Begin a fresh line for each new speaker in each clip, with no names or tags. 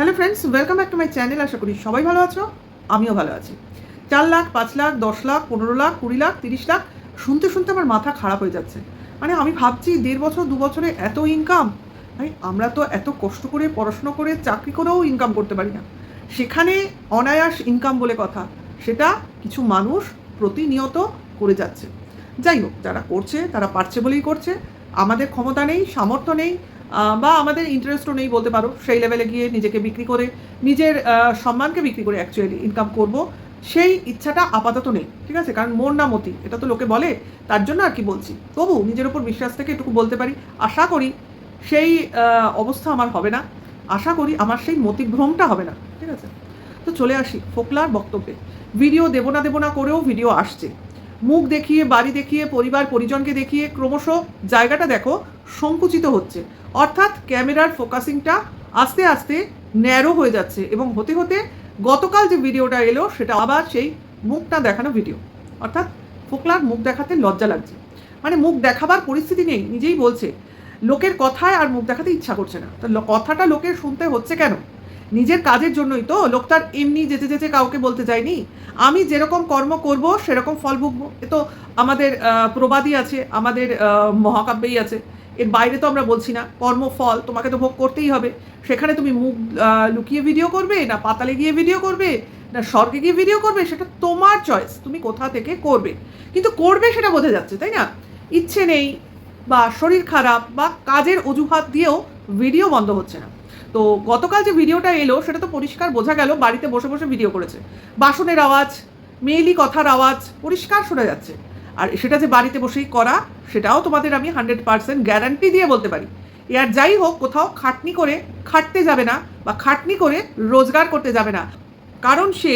Hello friends welcome back to my channel আশা করি সবাই ভালো আছো? আমিও ভালো আছি। চার লাখ, পাঁচ লাখ, দশ লাখ, পনেরো লাখ, কুড়ি লাখ, তিরিশ লাখ, শুনতে শুনতে আমার মাথা খারাপ হয়ে যাচ্ছে। মানে আমি ভাবছি দেড় বছর, দু বছরে এত ইনকাম ভাই, আমরা তো এত কষ্ট করে পড়াশুনো করে চাকরি করেও ইনকাম করতে পারি না। সেখানে অনায়াস ইনকাম বলে কথা, সেটা কিছু মানুষ প্রতিনিয়ত করে যাচ্ছে। যাই হোক, যারা করছে, তারা পারছে বলেই করছে, আমাদের ক্ষমতা নেই, সামর্থ্য নেই বা আমাদের ইন্টারেস্টও নেই বলতে পারো। সেই লেভেলে গিয়ে নিজেকে বিক্রি করে, নিজের সম্মানকে বিক্রি করে অ্যাকচুয়ালি ইনকাম করব। সেই ইচ্ছাটা আপাতত নেই, ঠিক আছে? কারণ মোর না মতি, এটা তো লোকে বলে, তার জন্য আর কি বলছি। তবু নিজের উপর বিশ্বাস থেকে এটুকু বলতে পারি, আশা করি সেই অবস্থা আমার হবে না। আশা করি আমার সেই মতিভ্রমটা হবে না, ঠিক আছে? তো চলে আসি ফোকলার বক্তব্যে। ভিডিও দেবো না দেবো না করেও ভিডিও আসছে। মুখ দেখিয়ে, বাড়ি দেখিয়ে, পরিবার, পরিজনকে দেখিয়ে ক্রমশ জায়গাটা দেখো সংকুচিত হচ্ছে। অর্থাৎ ক্যামেরার ফোকাসিংটা আস্তে আস্তে ন্যারো হয়ে যাচ্ছে এবং হতে হতে গতকাল যে ভিডিওটা এলো, সেটা আবার সেই মুখটা দেখানো ভিডিও। অর্থাৎ ফোকলার মুখ দেখাতে লজ্জা লাগছে। মানে মুখ দেখাবার পরিস্থিতি নেই, নিজেই বলছে, লোকের কথায় আর মুখ দেখাতে ইচ্ছা করছে না। তো কথাটা লোকের শুনতে হচ্ছে কেন? নিজের কাজের জন্যই তো, লোক তার এমনি যেতে যেতে কাউকে বলতে যায়নি। আমি যেরকম কর্ম করব, সেরকম ফল ভুগবো। এ তো আমাদের প্রবাদই আছে, আমাদের মহাকাব্যেই আছে। এর বাইরে তো আমরা বলছি না, কর্ম, ফল, তোমাকে তো ভোগ করতেই হবে। সেখানে তুমি মুখ লুকিয়ে ভিডিও করবে, না পাতালে গিয়ে ভিডিও করবে, না স্বর্গে গিয়ে ভিডিও করবে, সেটা তোমার চয়েস তুমি কোথা থেকে করবে। কিন্তু করবে সেটা বোঝা যাচ্ছে, তাই না? ইচ্ছে নেই, বা শরীর খারাপ, বা কাজের অজুহাত দিয়েও ভিডিও বন্ধ হচ্ছে না। তো গতকাল যে ভিডিওটা এলো, সেটা তো পরিষ্কার বোঝা গেল, বাড়িতে বসে বসে ভিডিও করেছে। বাসনের আওয়াজ মেয়েলি কথার আওয়াজ, পরিষ্কার শোনা যাচ্ছে। আর সেটা যে বাড়িতে বসেই করা, সেটাও তোমাদের আমি হান্ড্রেড পার্সেন্ট গ্যারান্টি দিয়ে বলতে পারি। এ আর যাই হোক, কোথাও খাটনি করে খাটতে যাবে না, বা খাটনি করে রোজগার করতে যাবে না। কারণ সে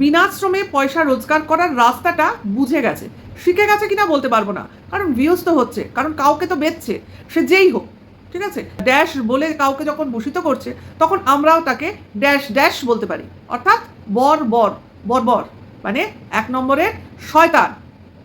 বিনাশ্রমে পয়সা রোজগার করার রাস্তাটা বুঝে গেছে। শিখে গেছে কিনা বলতে পারব না। কারণ ভিউজ হচ্ছে, কারণ কাউকে তো বেচছে। সে যেই হোক ঠিক আছে? ড্যাশ বলে কাউকে যখন ভূষিত করছে, তখন আমরাও তাকে ড্যাশ ড্যাশ বলতে পারি। অর্থাৎ বর বর বর বর। মানে এক নম্বরের শয়তান।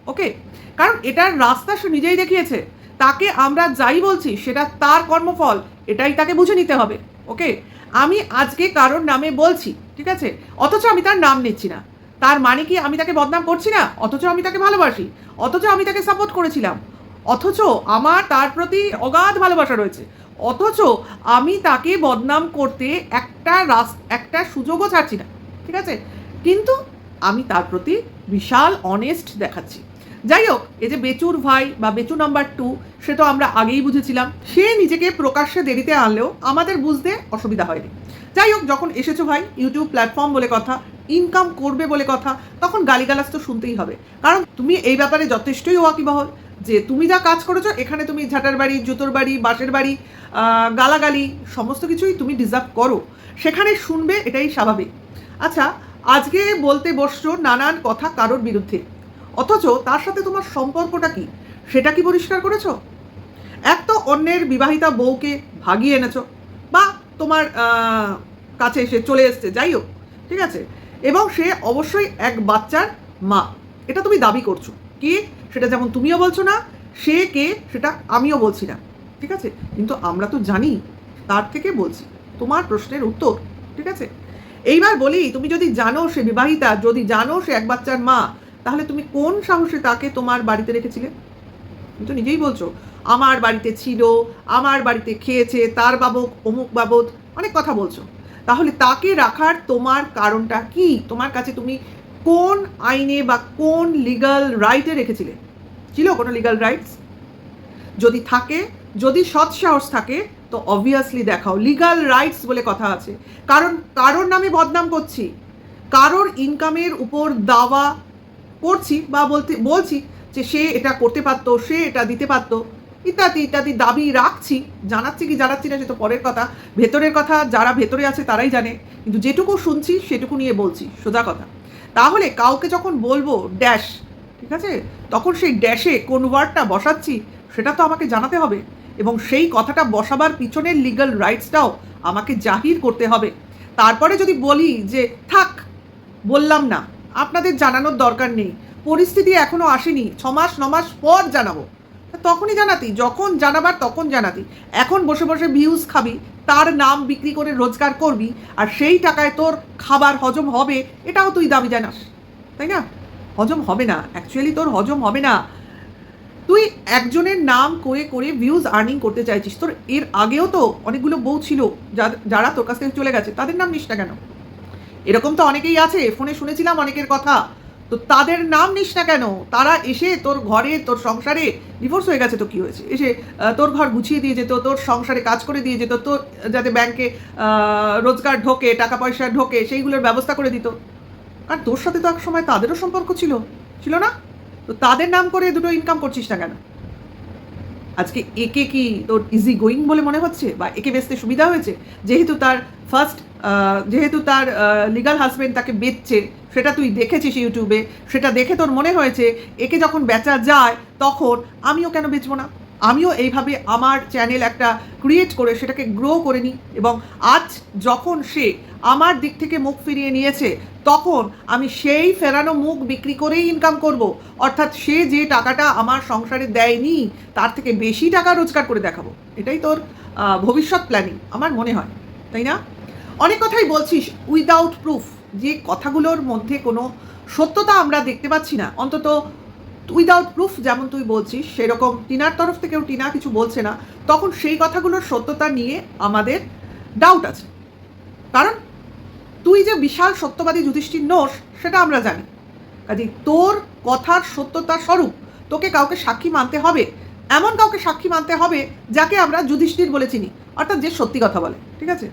ওকে কারণ এটার রাস্তা সে নিজেই দেখিয়েছে। তাকে আমরা যাই বলছি, সেটা তার কর্মফল, এটাই তাকে বুঝে নিতে হবে। ওকে আমি আজকে কারোর নামে বলছি, ঠিক আছে? অথচ আমি তার নাম নিচ্ছি না। তার মানে কি আমি তাকে বদনাম করছি না? অথচ আমি তাকে ভালোবাসি। অথচ আমি তাকে সাপোর্ট করেছিলাম। অথচ আমার তার প্রতি অগাধ ভালোবাসা রয়েছে। অথচ আমি তাকে বদনাম করতে একটা রাস, একটা সুযোগও ছাড়ছি না। ঠিক আছে? কিন্তু আমি তার প্রতি বিশাল অনেস্ট দেখাচ্ছি। যাই হোক, এই যে বেচুর ভাই বা বেচু নাম্বার টু সে তো আমরা আগেই বুঝেছিলাম। সে নিজেকে প্রকাশ্যে দেরিতে আনলেও আমাদের বুঝতে অসুবিধা হয়নি। যাই হোক, যখন এসেছ ভাই ইউটিউব প্ল্যাটফর্ম বলে কথা ইনকাম করবে বলে কথা, তখন গালিগালাজ তো শুনতেই হবে। কারণ তুমি এই ব্যাপারে যথেষ্টই ওয়াকিবহল। যে তুমি যা কাজ করেছ, এখানে তুমি ঝাঁটার বাড়ি, জুতোর বাড়ি, বাঁশের বাড়ি গালাগালি, সমস্ত কিছুই তুমি ডিজার্ভ করো। সেখানে শুনবে, এটাই স্বাভাবিক। আচ্ছা আজকে বলতে বসছো নানান কথা কারোর বিরুদ্ধে। অথচ তার সাথে তোমার সম্পর্কটা কি? সেটা কি পরিষ্কার করেছ? এক তো অন্যের বিবাহিতা বউকে ভাগিয়ে এনেছো, বা তোমার কাছে এসে চলে এসছে, যাই হোক, ঠিক আছে? এবং সে অবশ্যই এক বাচ্চার মা। এটা তুমি দাবি করছ। কি? সেটা যেমন তুমিও বলছো না, সে কে সেটা আমিও বলছি না। ঠিক আছে? কিন্তু আমরা তো জানি, তার থেকে বলছি। তোমার প্রশ্নের উত্তর, ঠিক আছে? এইবার বলি, তুমি যদি জানো সে বিবাহিতা, যদি জানো সে এক বাচ্চার মা, তাহলে তুমি কোন সাহসে তাকে তোমার বাড়িতে রেখেছিলে? তুমি তো নিজেই বলছো, আমার বাড়িতে ছিল, আমার বাড়িতে খেয়েছে, তার বাবক অমুক বাবদ, অনেক কথা বলছো। তাহলে তাকে রাখার তোমার কারণটা কি? তোমার কাছে তুমি কোন আইনে বা কোন লিগাল রাইটে রেখেছিলে? ছিল কোনো লিগাল রাইটস যদি থাকে, যদি সৎ সাহস থাকে, তো অবভিয়াসলি দেখাও। লিগাল রাইটস বলে কথা আছে। কারণ, কারোর নামে বদনাম করছি। কারোর ইনকামের উপর দাওয়া করছি বা বলতে, বলছি যে সে এটা করতে পারতো, সে এটা দিতে পারতো, ইত্যাদি ইত্যাদি দাবি রাখছি। জানাচ্ছি কি জানাচ্ছি না, সে তো পরের কথা। ভেতরের কথা, যারা ভেতরে আছে তারাই জানে। কিন্তু যেটুকু শুনছি, সেটুকু নিয়ে বলছি। সোজা কথা। তাহলে কাউকে যখন বলব ড্যাশ ঠিক আছে? তখন সেই ড্যাশে কোন ওয়ার্ডটা বসাচ্ছি, সেটা তো আমাকে জানাতে হবে। এবং সেই কথাটা বসাবার পিছনের লিগ্যাল রাইটসটাও আমাকে জাহির করতে হবে। তারপরে যদি বলি যে, থাক, বললাম না, আপনাদের জানানোর দরকার নেই, পরিস্থিতি এখনও আসেনি ছ মাস ন মাস পর জানাব। তখনই জানাতি, যখন জানাবার তখন জানাতি। এখন বসে বসে ভিউজ খাবি তার নাম বিক্রি করে রোজগার করবি, আর সেই টাকায় তোর খাবার হজম হবে, এটাও তুই দাবি জানাস, তাই না? হজম হবে না অ্যাকচুয়ালি তোর হজম হবে না। তুই একজনের নাম করে করে ভিউজ আর্নিং করতে চাইছিস, তোর এর আগেও তো অনেকগুলো বউ ছিল যারা তোর কাছ থেকে চলে গেছে, তাদের নাম নিস না কেন? এরকম তো অনেকেই আছে, ফোনে শুনেছিলাম অনেকের কথা। তো তাদের নাম নিস না কেন? তারা এসে তোর ঘরে, তোর সংসারে ডিভোর্স হয়ে গেছে তো কি হয়েছে? এসে তোর ঘর গুছিয়ে দিয়ে যেত, তোর সংসারে কাজ করে দিয়ে যেত, তোর, যাতে ব্যাংকে রোজগার ঢোকে, টাকা পয়সা ঢোকে, সেইগুলোর ব্যবস্থা করে দিত। আর তোর সাথে তো এক সময় তাদেরও সম্পর্ক ছিল ছিল না? তো তাদের নাম করে দুটো ইনকাম করছিস না কেন? আজকে একে কি তোর ইজি গোয়িং বলে মনে হচ্ছে? বা একে বেচতে সুবিধা হয়েছে? যেহেতু তার ফার্স্ট যেহেতু তার লিগাল হাজবেন্ড তাকে বেচছে সেটা তুই দেখেছিস ইউটিউবে, সেটা দেখে তোর মনে হয়েছে, একে যখন বেচা যায়, তখন আমিও কেন বেচবো না? আমিও এইভাবে আমার চ্যানেল একটা ক্রিয়েট করে সেটাকে গ্রো করে নিই এবং আজ যখন সে আমার দিক থেকে মুখ ফিরিয়ে নিয়েছে, তখন আমি সেই ফেরানো মুখ বিক্রি করেই ইনকাম করব। অর্থাৎ সে যে টাকাটা আমার সংসারে দেয়নি, তার থেকে বেশি টাকা রোজগার করে দেখাবো। এটাই তোর ভবিষ্যৎ প্ল্যানিং আমার মনে হয়। তাই না? অনেক কথাই বলছিস উইদাউট প্রুফ যে কথাগুলোর মধ্যে কোনো সত্যতা আমরা দেখতে পাচ্ছি না, অন্তত উইদাউট প্রুফ যেমন তুই বলছিস, সেরকম টিনার তরফ থেকেও টিনা কিছু বলছে না, তখন সেই কথাগুলোর সত্যতা নিয়ে আমাদের ডাউট আছে। কারণ তুই যে বিশাল সত্যবাদী যুধিষ্ঠির নোস সেটা আমরা জানি। কাজে তোর কথার সত্যতা স্বরূপ তোকে কাউকে সাক্ষী মানতে হবে, এমন কাউকে সাক্ষী মানতে হবে যাকে আমরা যুধিষ্ঠির বলে চিনি, অর্থাৎ যে সত্যি কথা বলে, ঠিক আছে?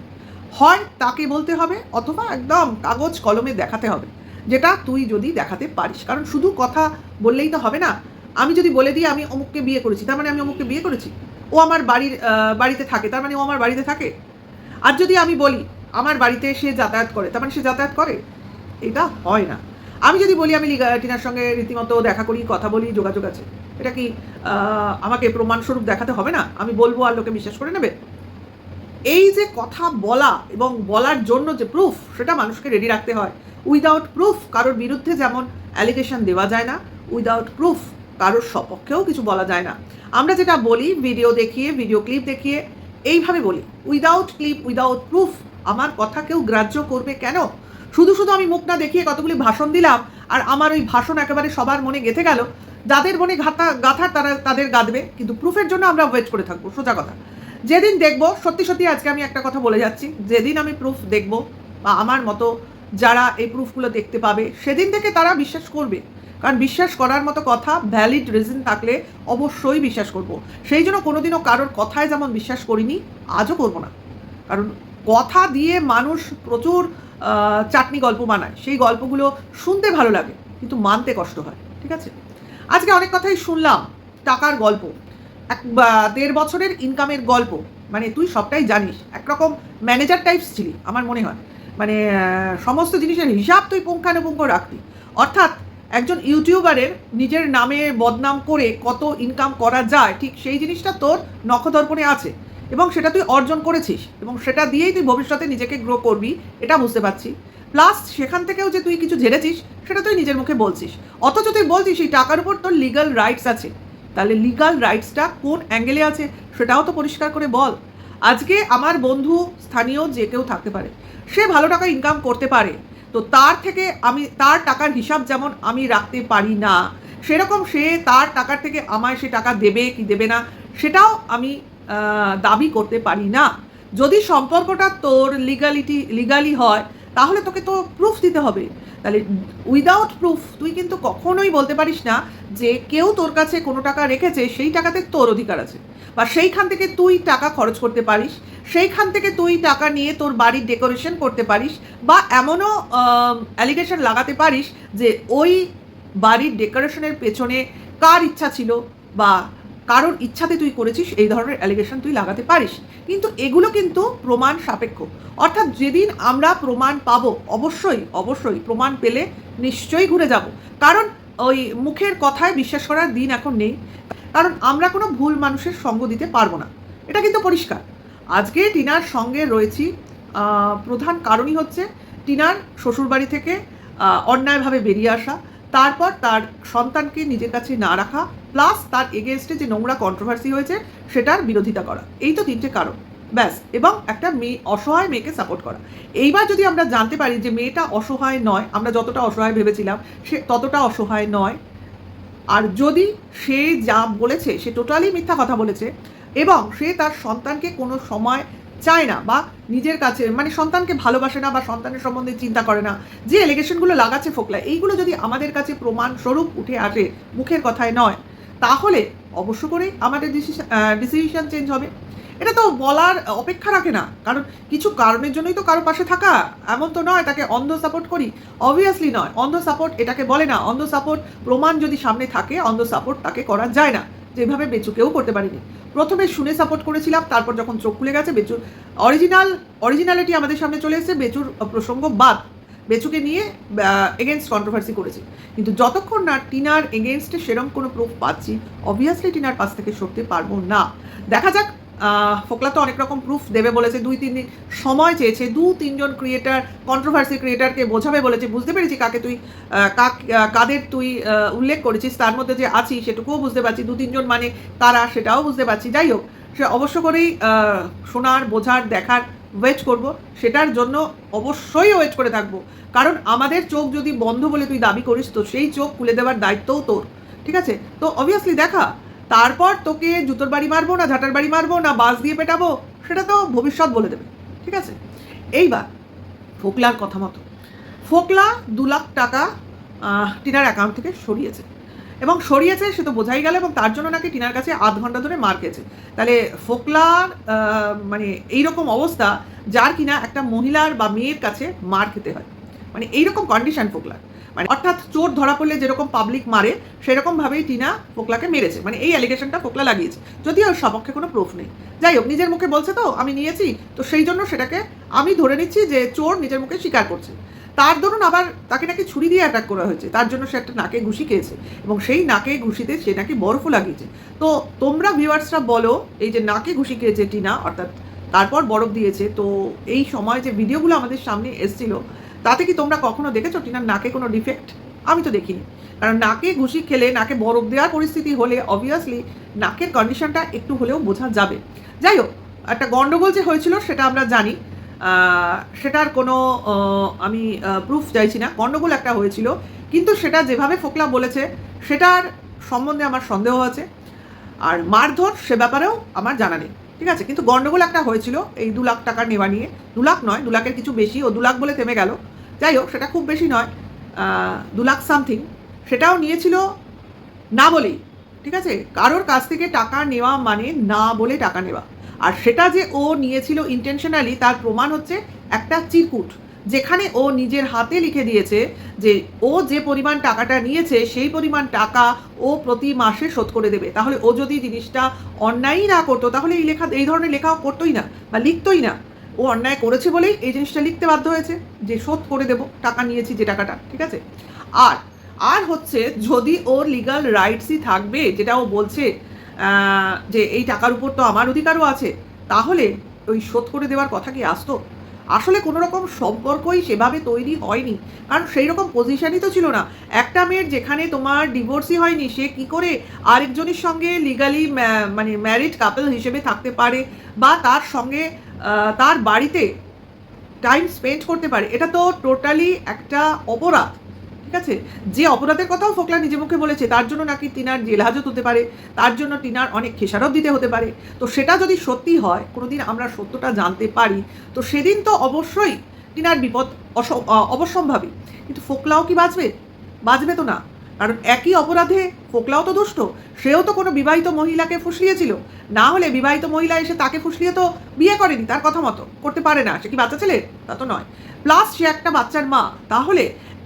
হয় তাকে বলতে হবে অথবা একদম কাগজ কলমে দেখাতে হবে। যেটা তুই যদি দেখাতে পারিস। কারণ শুধু কথা বললেই তো হবে না। আমি যদি বলে দিই আমি অমুককে বিয়ে করেছি, তার মানে আমি অমুককে বিয়ে করেছি। ও আমার বাড়ির বাড়িতে থাকে, তার মানে ও আমার বাড়িতে থাকে। আর যদি আমি বলি আমার বাড়িতে সে যাতায়াত করে, তার মানে সে যাতায়াত করে? এটা হয় না। আমি যদি বলি আমি টিনার সঙ্গে রীতিমতো দেখা করি, কথা বলি, যোগাযোগ আছে, এটা কি আমাকে প্রমাণস্বরূপ দেখাতে হবে না? আমি বলব আর লোকে বিশ্বাস করে নেবে? এই যে কথা বলা এবং বলার জন্য যে প্রুফ সেটা মানুষকে রেডি রাখতে হয়। উইদাউট প্রুফ কারোর বিরুদ্ধে যেমন অ্যালিগেশন দেওয়া যায় না উইদাউট প্রুফ কারোর সপক্ষেও কিছু বলা যায় না। আমরা যেটা বলি ভিডিও দেখিয়ে ভিডিও ক্লিপ দেখিয়ে, এইভাবে বলি উইদাউট ক্লিপ উইদাউট প্রুফ আমার কথা কেউ গ্রাহ্য করবে কেন? শুধু শুধু আমি মুখ না দেখিয়ে কতগুলি ভাষণ দিলাম, আর আমার ওই ভাষণ একেবারে সবার মনে গেঁথে গেল, যাদের মনে গাথা গাথার তারা তাদের গাঁদবে, কিন্তু প্রুফের জন্য আমরা ওয়েট করে থাকব, সোজা কথা। যেদিন দেখব, সত্যি সত্যি আজকে আমি একটা কথা বলে যাচ্ছি, যেদিন আমি প্রুফ দেখব বা আমার মতো যারা এই প্রুফগুলো দেখতে পাবে, সেদিন থেকে তারা বিশ্বাস করবে। কারণ বিশ্বাস করার মতো কথা ভ্যালিড রিজন থাকলে অবশ্যই বিশ্বাস করব। সেই জন্য কোনোদিনও কারোর কথায় যেমন বিশ্বাস করিনি, আজও করব না। কারণ কথা দিয়ে মানুষ প্রচুর চাটনি গল্প বানায়। সেই গল্পগুলো শুনতে ভালো লাগে, কিন্তু মানতে কষ্ট হয়, ঠিক আছে? আজকে অনেক কথাই শুনলাম, টাকার গল্প। এক দেড় বছরের ইনকামের গল্প মানে তুই সবটাই জানিস। একরকম ম্যানেজার টাইপস ছিলি, আমার মনে হয়। মানে সমস্ত জিনিসের হিসাব তুই পুঙ্খানুপুঙ্খ রাখতি অর্থাৎ একজন ইউটিউবারের নিজের নামে বদনাম করে কত ইনকাম করা যায়, ঠিক সেই জিনিসটা তোর নখদর্পণে আছে। এবং সেটা তুই অর্জন করেছিস, এবং সেটা দিয়েই তুই ভবিষ্যতে নিজেকে গ্রো করবি, এটা বুঝতে পারছি। প্লাস সেখান থেকেও যে তুই কিছু ঝেড়েছিস সেটা তুই নিজের মুখে বলছিস। অথচ তুই বলছিস, এই টাকার উপর তোর লিগাল রাইটস আছে। তাহলে লিগাল রাইটসটা কোন অ্যাঙ্গেলে আছে সেটাও তো পরিষ্কার করে বল। আজকে আমার বন্ধু, স্থানীয় যে কেউ থাকতে পারে, সে ভালো টাকা ইনকাম করতে পারে, তো তার থেকে আমি, তার টাকার হিসাব যেমন আমি রাখতে পারি না, সেরকম সে তার টাকার থেকে আমায় সে টাকা দেবে কি দেবে না, সেটাও আমি দাবি করতে পারি না। যদি সম্পর্কটা তোর লিগালিটি লিগালি হয় তাহলে তোকে তো প্রুফ দিতে হবে। তাহলে উইদাউট প্রুফ তুই কিন্তু কখনোই বলতে পারিস না যে কেউ তোর কাছে কোনো টাকা রেখেছে, সেই টাকাতে তোর অধিকার আছে। বা সেইখান থেকে তুই টাকা খরচ করতে পারিস, সেইখান থেকে তুই টাকা নিয়ে তোর বাড়ির ডেকোরেশন করতে পারিস, বা এমনও অ্যালিগেশন লাগাতে পারিস যে ওই বাড়ির ডেকোরেশনের পেছনে কার ইচ্ছা ছিল বা কারোর ইচ্ছাতে তুই করেছিস, এই ধরনের অ্যালিগেশন তুই লাগাতে পারিস। কিন্তু এগুলো কিন্তু প্রমাণ সাপেক্ষ। অর্থাৎ যেদিন আমরা প্রমাণ পাবো, অবশ্যই অবশ্যই প্রমাণ পেলে নিশ্চয়ই ঘুরে যাব। কারণ ওই মুখের কথায় বিশ্বাস করার দিন এখন নেই। কারণ আমরা কোনো ভুল মানুষের সঙ্গ দিতে পারব না। এটা কিন্তু পরিষ্কার। আজকে টিনার সঙ্গে রয়েছি প্রধান কারণই হচ্ছে টিনার শ্বশুরবাড়ি থেকে অন্যায়ভাবে বেরিয়ে আসা। তারপর তার সন্তানকে নিজের কাছে না রাখা। প্লাস তার এগেনস্টে যে নোংরা কন্ট্রোভার্সি হয়েছে, সেটার বিরোধিতা করা। এই তো তিনটে কারণ। ব্যাস, এবং একটা মেয়ে অসহায় মেয়েকে সাপোর্ট করা। এইবার যদি আমরা জানতে পারি যে মেয়েটা অসহায় নয়, আমরা যতটা অসহায় ভেবেছিলাম, সে ততটা অসহায় নয়। আর যদি সে যা বলেছে, সে টোটালি মিথ্যা কথা বলেছে, এবং সে তার সন্তানকে কোনো সময় চায় না বা নিজের কাছে মানে সন্তানকে ভালোবাসে না বা সন্তানের সম্বন্ধে চিন্তা করে না, যে এলিগেশনগুলো লাগাচ্ছে ফোকলা এইগুলো যদি আমাদের কাছে প্রমাণ স্বরূপ উঠে আসে, মুখের কথায় নয় তাহলে অবশ্য করেই আমাদের ডিসিশন চেঞ্জ হবে। এটা তো বলার অপেক্ষা রাখে না, কারণ কিছু কারণের জন্যই তো কারও পাশে থাকা এমন তো নয়, তাকে অন্ধ সাপোর্ট করি। অবভিয়াসলি নয়, অন্ধ সাপোর্ট এটাকে বলে না, অন্ধ সাপোর্ট প্রমাণ যদি সামনে থাকে, অন্ধ সাপোর্ট তাকে করা যায় না। যেভাবে বেচুকেও করতে পারিনি। প্রথমে শুনে সাপোর্ট করেছিলাম, তারপর যখন চোখ খুলে গেছে, বেচুর অরিজিনাল অরিজিনালিটি আমাদের সামনে চলে এসেছে, বেচুর প্রসঙ্গ বাদ। বেচুকে নিয়ে এগেনস্ট কন্ট্রোভার্সি করেছি। কিন্তু যতক্ষণ না টিনার এগেনস্টে সেরম কোনো প্রুফ পাচ্ছি অবভিয়াসলি টিনার পাশ থেকে সরতে পারব না। দেখা যাক ফোকলা তো অনেক রকম প্রুফ দেবে বলেছে, দুই তিন দিন সময় চেয়েছে, দু তিনজন ক্রিয়েটার কন্ট্রোভার্সি ক্রিয়েটারকে বোঝাবে বলেছে, বুঝতে পেরেছি কাকে তুই কাক কাদের তুই উল্লেখ করেছিস, তার মধ্যে যে আছি সেটুকুও বুঝতে পারছি, দু তিনজন মানে কারা সেটাও বুঝতে পারছি। যাই হোক, সে অবশ্য করেই শোনার, বোঝার, দেখার ওয়েট করব, সেটার জন্য অবশ্যই ওয়েট করে থাকব। কারণ আমাদের চোখ যদি বন্ধ বলে তুই দাবি করিস, তো সেই চোখ খুলে দেওয়ার দায়িত্বও তোর, ঠিক আছে? তো অবভিয়াসলি দেখা, তারপর তোকে জুতোর বাড়ি মারবো না, ঝাঁটার বাড়ি মারবো না, বাস দিয়ে পেটাবো, সেটা তো ভবিষ্যৎ বলে দেবে, ঠিক আছে? এইবার, ফোকলার কথা মতো, ফোকলা দু লাখ টাকা টিনার অ্যাকাউন্ট থেকে সরিয়েছে। এবং সরিয়েছে, সে তো বোঝাই গেল এবং তার জন্য নাকি টিনার কাছে আধ ঘণ্টা ধরে মার খেয়েছে। তাহলে ফোকলার মানে এইরকম অবস্থা যার কিনা একটা মহিলার বা মেয়ের কাছে মার খেতে হয়। মানে এইরকম কন্ডিশন ফোকলার। মানে অর্থাৎ চোর ধরা পড়লে যেরকম পাবলিক মারে সেরকম ভাবেই টিনা ফোকলাকে মেরেছে। মানে এই অ্যালিগেশনটা ফোকলা লাগিয়েছে। যদিও ওর সপক্ষে কোনো প্রুফ নেই। যাই হোক, নিজের মুখে বলছে তো, আমি নিয়েছি। তো সেই জন্য সেটাকে আমি ধরে নিচ্ছি যে চোর নিজের মুখে স্বীকার করছে। তার দরুন আবার তাকে নাকি ছুরি দিয়ে অ্যাটাক করা হয়েছে। তার জন্য সে একটা নাকে ঘুষি খেয়েছে এবং সেই নাকে ঘুষিতে সে নাকি বরফও লাগিয়েছে। তো তোমরা ভিউয়ার্সরা বলো, এই যে নাকে ঘুষি খেয়েছে টিনা, অর্থাৎ তারপর বরফ দিয়েছে, তো এই সময় যে ভিডিওগুলো আমাদের সামনে এসেছিল, তাতে কি তোমরা কখনো দেখেছ টিনার নাকে কোনো ডিফেক্ট আমি তো দেখিনি। কারণ নাকে ঘুষি খেলে, নাকে বরফ দেওয়ার পরিস্থিতি হলে অবভিয়াসলি নাকের কন্ডিশনটা একটু হলেও বোঝা যাবে। যাই হোক, একটা গন্ডগোল যে হয়েছিল সেটা আমরা জানি। সেটার কোনো আমি প্রুফ চাইছি না। গণ্ডগোল একটা হয়েছিল। কিন্তু সেটা যেভাবে ফোকলা বলেছে, সেটার সম্বন্ধে আমার সন্দেহ আছে। আর মারধর সে ব্যাপারেও আমার জানা নেই। ঠিক আছে? কিন্তু গণ্ডগোল একটা হয়েছিল এই দু লাখ টাকা নেওয়া নিয়ে। দু লাখ নয়, দু লাখের কিছু বেশি ও দু লাখ বলে থেমে গেল। যাই হোক, সেটা খুব বেশি নয় দু লাখ সামথিং সেটাও নিয়েছিল না বলেই। ঠিক আছে? কারোর কাছ থেকে টাকা নেওয়া মানে না বলে টাকা নেওয়া। আর সেটা যে ও নিয়েছিল ইন্টেনশনালি তার প্রমাণ হচ্ছে একটা চিরকুট, যেখানে ও নিজের হাতে লিখে দিয়েছে যে ও যে পরিমাণ টাকাটা নিয়েছে সেই পরিমাণ টাকা ও প্রতি মাসে শোধ করে দেবে। তাহলে ও যদি জিনিসটা অন্যায়ই না করতো, তাহলে এই লেখা, এই ধরনের লেখাও করতোই না বা লিখতোই না। ও অন্যায় করেছে বলেই এই জিনিসটা লিখতে বাধ্য হয়েছে যে শোধ করে দেবো, টাকা নিয়েছি যে টাকাটা, ঠিক আছে? আর আর হচ্ছে যদি ওর লিগাল রাইটসই থাকবে, যেটা ও বলছে যে এই টাকার উপর তো আমার অধিকারও আছে, তাহলে ওই শোধ করে দেওয়ার কথা কি আসতো? আসলে কোনো রকম সম্পর্কই সেভাবে তৈরি হয়নি, কারণ সেই রকম পজিশনই তো ছিল না। একটা মেয়ের যেখানে তোমার ডিভোর্সই হয়নি, সে কি করে আরেকজনের সঙ্গে লিগালি মানে ম্যারিড কাপল হিসেবে থাকতে পারে বা তার সঙ্গে তার বাড়িতে টাইম স্পেন্ড করতে পারে? এটা তো টোটালি একটা অপরাধ। ঠিক আছে? যে অপরাধের কথাও ফোকলা নিজে মুখে বলেছে, তার জন্য নাকি তিনার জেল হাজত হতে পারে, তার জন্য টিনার অনেক খেসারত দিতে হতে পারে। তো সেটা যদি সত্যি হয়, কোনোদিন আমরা সত্যটা জানতে পারি, তো সেদিন তো অবশ্যই টিনার বিপদ অবশ্যম্ভাবী। কিন্তু ফোকলাও কি বাঁচবে? বাঁচবে তো না। কারণ একই অপরাধে ফোকলাও তো দুষ্ট, সেও তো কোনো বিবাহিত মহিলাকে ফুসলিয়েছিল। না হলে বিবাহিত মহিলা এসে তাকে ফুসলিয়ে তো বিয়ে করেনি, তার কথা মতো। করতে পারে না, সে কি বাচ্চা ছেলে? তা তো নয়। প্লাস সে একটা বাচ্চার মা, তাহলে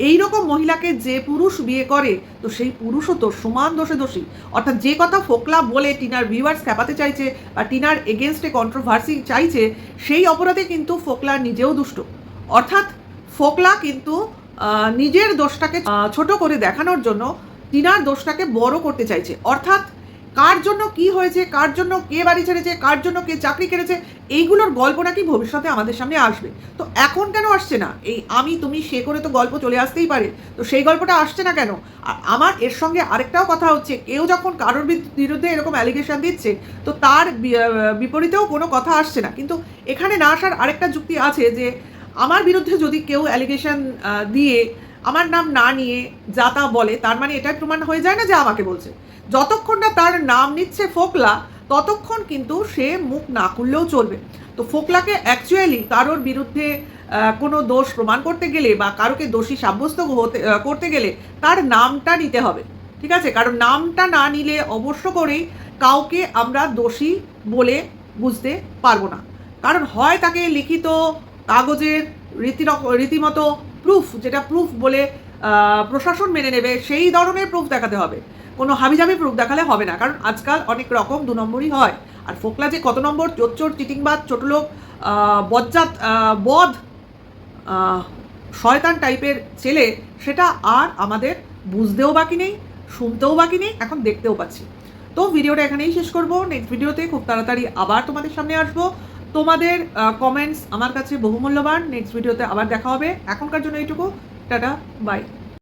এই রকম মহিলাকে যে পুরুষ বিয়ে করে, তো সেই পুরুষও তো সমান দোষে দোষী। অর্থাৎ যে কথা ফোকলা বলে টিনার ভিউয়ার্স খেপাতে চাইছে বা টিনার এগেনস্টে কন্ট্রোভার্সি চাইছে, সেই অপরাধে কিন্তু ফোকলা নিজেও দুষ্ট। অর্থাৎ ফোকলা কিন্তু নিজের দোষটাকে ছোট করে দেখানোর জন্য টিনার দোষটাকে বড় করতে চাইছে। অর্থাৎ কার জন্য কি হয়েছে, কার জন্য কে বাড়ি ছেড়েছে, কার জন্য কে চাকরি কেড়েছে, এইগুলোর গল্প নাকি ভবিষ্যতে আমাদের সামনে আসবে। তো এখন কেন আসছে না? এই আমি, তুমি, সে করে তো গল্প চলে আসতেই পারে। তো সেই গল্পটা আসছে না কেন? আর আমার এর সঙ্গে আরেকটাও কথা হচ্ছে, কেউ যখন কারোর বিরুদ্ধে এরকম অ্যালিগেশন দিচ্ছে, তো তার বিপরীতেও কোনো কথা আসছে না। কিন্তু এখানে না আসার আরেকটা যুক্তি আছে যে, আমার বিরুদ্ধে যদি কেউ অ্যালিগেশন দিয়ে আমার নাম না নিয়ে যা তা বলে, তার মানে এটা প্রমাণ হয়ে যায় না যে আমাকে বলছে। যতক্ষণ না তার নাম নিচ্ছে ফোকলা, ততক্ষণ কিন্তু সে মুখ না খুললেও চলবে। তো ফোকলাকে অ্যাকচুয়ালি কারোর বিরুদ্ধে কোনো দোষ প্রমাণ করতে গেলে বা কারোকে দোষী সাব্যস্ত হতে করতে গেলে তার নামটা নিতে হবে। ঠিক আছে? কারণ নামটা না নিলে অবশ্য করেই কাউকে আমরা দোষী বলে বুঝতে পারব না। কারণ হয় তাকে লিখিত কাগজের রীতি রীতিমতো প্রুফ যেটা প্রুফ বলে প্রশাসন মেনে নেবে, সেই ধরনের প্রুফ দেখাতে হবে। কোনো হাবিজাবি প্রুফ দেখালে হবে না, কারণ আজকাল অনেক রকম দু নম্বরই হয়। আর ফোকলা যে কত নম্বর? চোর চোর চিটিংবাদ ছোটো লোক বজ্জাত বধ শয়তান টাইপের ছেলে, সেটা আর আমাদের বুঝতেও বাকি নেই, শুনতেও বাকি নেই, এখন দেখতেও পাচ্ছি। তো ভিডিওটা এখানেই শেষ করব। নেক্সট ভিডিওতে খুব তাড়াতাড়ি আবার তোমাদের সামনে আসব। তোমাদের কমেন্টস আমার কাছে বহুমূল্যবান। নেক্সট ভিডিওতে আবার দেখা হবে। এখনকার জন্য এইটুকু। Tata bye